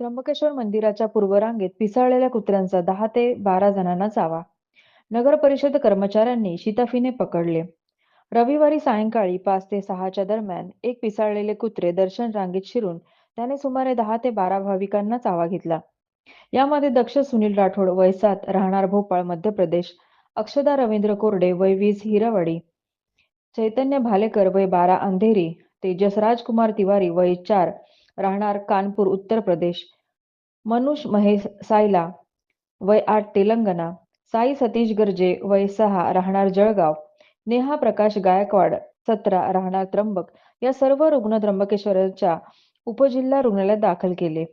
त्र्यंबकेश्वर मंदिराच्या पूर्वरांगेत पिसाळलेल्या कुत्र्यांचा दहा ते बारा जणांना चावा. नगर परिषद कर्मचाऱ्यांनी शिताफीने पकडले. रविवारी सायंकाळी पाच ते सहाच्या दरम्यान एक पिसाळलेले कुत्रे दर्शन रांगेत शिरून त्याने सुमारे दहा ते बारा भाविकांना चावा घेतला. यामध्ये दक्ष सुनील राठोड वय सात राहणार भोपाळ मध्य प्रदेश अक्षदा रवींद्र कोरडे वय वीस हिरावाडी चैतन्य भालेकर वय बारा अंधेरी तेजस राजकुमार तिवारी वय चार राहणार कानपूर उत्तर प्रदेश. मनुष महेश सायला वय आठ तेलंगणा. साई सतीश गर्जे वय सहा राहणार जळगाव. नेहा प्रकाश गायकवाड सतरा राहणार त्र्यंबक. या सर्व रुग्ण त्र्यंबकेश्वरच्या उपजिल्हा रुग्णालयात दाखल केले.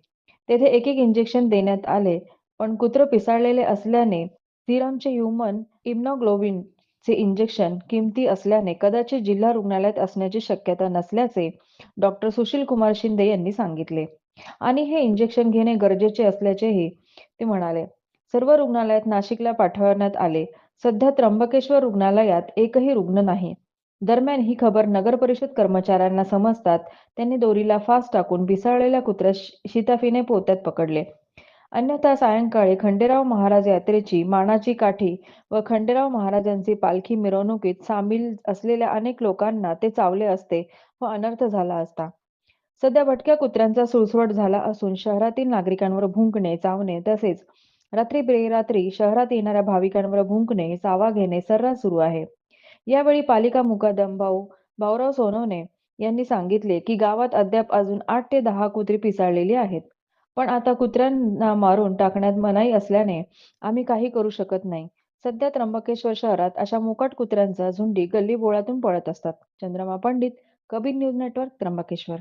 तेथे एक एक इंजेक्शन देण्यात आले पण कुत्र पिसाळलेले असल्याने सिरमचे ह्युमन इम्युनोग्लोबिन चे इंजेक्शन किमती असल्याने कदाचित जिल्हा रुग्णालयात असण्याची शक्यता नसल्याचे डॉक्टर सुशील कुमार शिंदे यांनी सांगितले. आणि हे इंजेक्शन घेणे गरजेचे असल्याचेही ते म्हणाले. सर्व रुग्णालयात नाशिकला पाठवण्यात आले. सध्या त्र्यंबकेश्वर रुग्णालयात एकही रुग्ण नाही. दरम्यान ही खबर नगर परिषद कर्मचाऱ्यांना समजतात. त्यांनी दोरीला फास टाकून पिसाळलेल्या कुत्र्या शिताफीने पोत्यात पकडले. अन्यथा सायंकाळी खंडेराव महाराज यात्रेची मानाची काठी व खंडेराव महाराजांची पालखी मिरवणुकीत सामील असलेल्या अनेक लोकांना ते चावले असते व अनर्थ झाला असता. सध्या भटक्या कुत्र्यांचा सुळसवट झाला असून शहरातील नागरिकांवर भुंकणे चावणे तसेच रात्री बेरात्री शहरात येणाऱ्या भाविकांवर भुंकणे चावा घेणे सर्रास सुरू आहे. यावेळी पालिका मुकादम भाऊ भाऊराव सोनवणे यांनी सांगितले की गावात अद्याप अजून आठ ते दहा कुत्री पिसाळलेली आहेत. पण आता कुत्र्यांना मारून टाकण्यात मनाई असल्याने आम्ही काही करू शकत नाही. सध्या त्र्यंबकेश्वर शहरात अशा मोकाट कुत्र्यांचा झुंडी गल्लीबोळातून पळत असतात. Chandrama Pandit Kabir news network Trimbakeshwar.